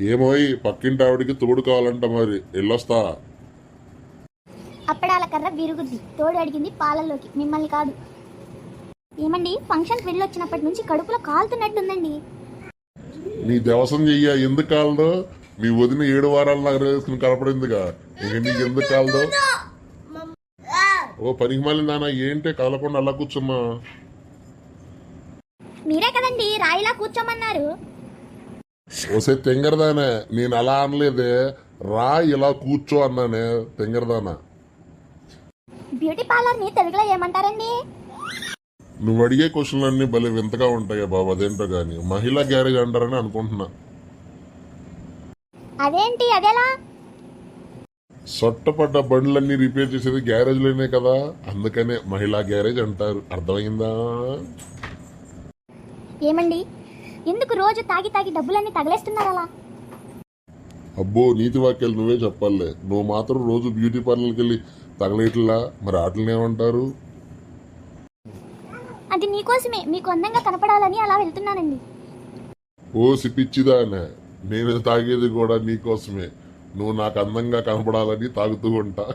ఏమోయ్ పక్కింటి ఆవిడికి తోడు కావాలంట మరి. వెళ్ళొస్తా. అప్పడాల కర్ర విరుగుద్ది. తోడు అడిగింది పాలల్లోకి. మిమ్మల్ని కాదు. ఏమండి ఫంక్షన్కి వెళ్ళొచ్చినప్పటి నుంచి కడుపులో కాలుతున్నట్టుందండి. నీ దేవసం చెయ్య. ఎందుకు కాలదో? మీ వదిన ఏడు వారాలు నాకు వేసుకుని కనపడిందిగా. ఇంక నీకు ఎందుకు కాలదో? ఓ పనికి మళ్ళీ నాన్న ఏంటే కాలకుండా అలా కూర్చున్నా మీరే కదండి రాయిలా కూర్చోమన్నారు. ఓసే తెంగరదానే నేను అలా అనలేదే. రా ఇలా కూర్చో అన్నానే తెంగరదానా. బ్యూటీ పార్లర్ని తెలుగులో ఏమంటారండి? నువ్వు అడిగే క్వశ్చన్లన్నీ భలే వింతగా ఉంటాయి బాబు అదేంటో గాని. మహిళా గ్యారేజ్ అంటారని అనుకుంటున్నా. అదేంటి అదేలా? సొట్టపడ్డ బండ్లన్నీ రిపేర్ చేసేది గ్యారేజ్లోనే కదా. అందుకనే మహిళా గ్యారేజ్ అంటారు. అర్థమైందా? ఏమండి? ఎందుకు రోజు తాగి తాగి డబ్బులన్నీ తగలేస్తున్నారు అలా? అబ్బో నీతి వాక్యాలు నువ్వే చెప్పాలే. నువ్వు మాత్రం రోజు బ్యూటీ పార్లర్కి వెళ్ళి తగలేట్లా? మరి ఆటలు ఏమంటారు? అది నీకోసమే. మీకు అందంగా కనపడాలని అలా వెళ్తున్నానండి. ఓ సిపిచ్చిదానే నేను తాగేది కూడా నీకోసమే. నువ్వు నాకు అందంగా కనపడాలని తాగుతూ ఉంటా.